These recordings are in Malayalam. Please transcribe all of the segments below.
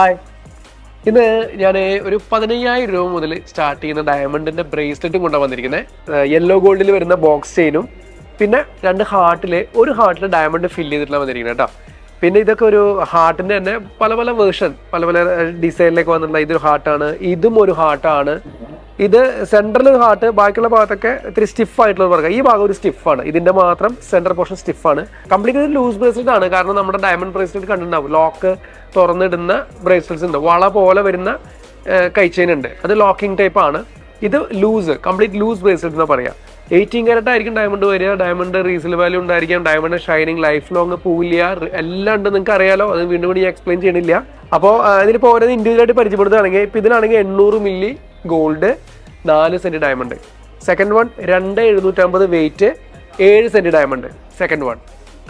ഹായ് ഇന്ന് ഞാൻ ഒരു പതിനയ്യായിരം രൂപ മുതൽ സ്റ്റാർട്ട് ചെയ്യുന്ന ഡയമണ്ടിന്റെ ബ്രേസ്ലെറ്റും കൊണ്ടാണ് വന്നിരിക്കുന്നത് യെല്ലോ ഗോൾഡിൽ വരുന്ന ബോക്സ് ചെയിനും പിന്നെ രണ്ട് ഹാർട്ടിൽ ഒരു ഹാർട്ടിൽ ഡയമണ്ട് ഫില്ല് ചെയ്തിട്ടുള്ള വന്നിരിക്കുന്നത് കേട്ടോ പിന്നെ ഇതൊക്കെ ഒരു ഹാർട്ടിന്റെ തന്നെ പല പല വേർഷൻ പല പല ഡിസൈനിലേക്ക് വന്നിട്ടുള്ള ഇതൊരു ഹാർട്ടാണ് ഇതും ഒരു ഹാർട്ടാണ് ഇത് സെൻട്രൽ ഒരു ഹാർട്ട് ബാക്കിയുള്ള ഭാഗത്തൊക്കെ ഇത്തിരി സ്റ്റിഫ് ആയിട്ടുള്ള ഒരു പറയുക ഈ ഭാഗം ഒരു സ്റ്റിഫാണ് ഇതിന്റെ മാത്രം സെൻട്രൽ പോർഷൻ സ്റ്റിഫാണ് കംപ്ലീറ്റ് ഒരു ലൂസ് ബ്രേസ്ലെറ്റ് ആണ്. കാരണം നമ്മുടെ ഡയമണ്ട് ബ്രേസ്ലെറ്റ് കണ്ടിട്ടുണ്ടാവും. ലോക്ക് തുറന്നിടുന്ന ബ്രേസ്ലെറ്റ്സ് ഉണ്ട്. വള പോലെ വരുന്ന കൈച്ചെയിൻ ഉണ്ട്. അത് ലോക്കിംഗ് ടൈപ്പ് ആണ്. ഇത് ലൂസ് കംപ്ലീറ്റ് ലൂസ് ബ്രേസ്ലെറ്റ് എന്ന് പറയാം. എയ്റ്റീൻ കാരറ്റ് ആയിരിക്കും ഡയമണ്ട് വരിക. ഡയമണ്ട് റീസെൽ വാല്യൂ ഉണ്ടായിരിക്കാം. ഡയമണ്ട് ഷൈനിങ് ലൈഫ് ലോങ് പൂലിയ എല്ലാം ഉണ്ട്. നിങ്ങൾക്ക് അറിയാലോ. അത് വീണ്ടും വീണ്ടും ഞാൻ എക്സ്പ്ലെയിൻ ചെയ്യണില്ല. അപ്പോൾ ഇതിലിപ്പോൾ ഓരോ ഇൻഡിവിജ്വലായിട്ട് പരിചയപ്പെടുത്തുകയാണെങ്കിൽ ഇപ്പോൾ ഇതിലാണെങ്കിൽ എണ്ണൂറ് മില്ലി ഗോൾഡ് നാല് സെന്റ് ഡയമണ്ട് സെക്കൻഡ് വൺ രണ്ട് എഴുന്നൂറ്റമ്പത് വെയിറ്റ് ഏഴ് cent diamond second one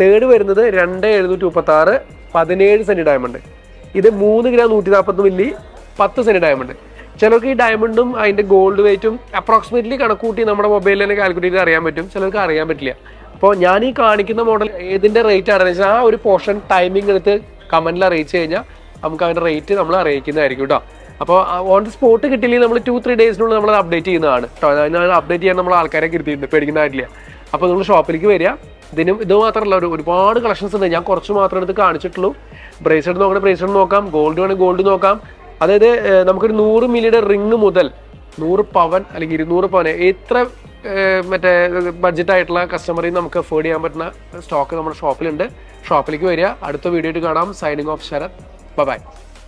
third വരുന്നത് രണ്ട് എഴുന്നൂറ്റി മുപ്പത്തി ആറ് പതിനേഴ് സെന്റ് ഡയമണ്ട് ഇത് മൂന്ന് ഗ്രാം നൂറ്റി നാൽപ്പത് മില്ലി പത്ത് സെന്റ് ഡയമണ്ട് ചിലർക്ക് ഈ ഡയമണ്ടും അതിന്റെ ഗോൾഡ് വെയിറ്റും അപ്രോക്സിമേറ്റ്ലി കണക്കൂട്ടി നമ്മുടെ മൊബൈലിൽ തന്നെ കാൽക്കുലേറ്റ് അറിയാൻ പറ്റും. ചിലർക്ക് അറിയാൻ പറ്റില്ല. അപ്പോൾ ഞാൻ ഈ കാണിക്കുന്ന മോഡൽ ഏതിന്റെ റേറ്റ് ആണെന്ന് വെച്ചാൽ ആ ഒരു പോർഷൻ ടൈമിംഗ് എടുത്ത് കമന്റിൽ അറിയിച്ചു കഴിഞ്ഞാൽ നമുക്ക് അതിന്റെ റേറ്റ് നമ്മൾ അറിയിക്കുന്നതായിരിക്കും കേട്ടോ അപ്പോൾ ഓൺ ദി സ്പോട്ട് കിട്ടിയില്ലെങ്കിൽ നമ്മൾ ടു ത്രീ ഡേയ്സിനുള്ളിൽ നമ്മൾ അപ്ഡേറ്റ് ചെയ്യുന്നതാണ്. കേട്ടോ ഞാൻ അപ്ഡേറ്റ് ചെയ്യാൻ നമ്മൾ ആൾക്കാരെ കിട്ടിയിട്ടുണ്ട് പേടിക്കുന്നതായിട്ടില്ല അപ്പോൾ നിങ്ങൾ ഷോപ്പിലേക്ക് വരിക. ഇതിനും ഇത് മാത്രമല്ല ഒരു ഒരുപാട് കളക്ഷൻസ് ഉണ്ട്. ഞാൻ കുറച്ച് മാത്രം എടുത്ത് കാണിച്ചിട്ടുള്ളൂ. ബ്രേസ്ലെറ്റ് നോക്കണേ ബ്രേസ്ലെറ്റ് നോക്കാം. ഗോൾഡ് വേണമെങ്കിൽ ഗോൾഡ് നോക്കാം. അതായത് നമുക്കൊരു നൂറ് മില്ലിയുടെ റിങ് മുതൽ നൂറ് പവൻ അല്ലെങ്കിൽ ഇരുന്നൂറ് പവൻ എത്ര മറ്റേ ബഡ്ജറ്റ് ആയിട്ടുള്ള കസ്റ്റമറിൽ നമുക്ക് അഫോർഡ് ചെയ്യാൻ പറ്റുന്ന സ്റ്റോക്ക് നമ്മുടെ ഷോപ്പിലുണ്ട് ഷോപ്പിലേക്ക് വരിക. അടുത്ത വീഡിയോ കാണാം. Signing off Sarath. Bye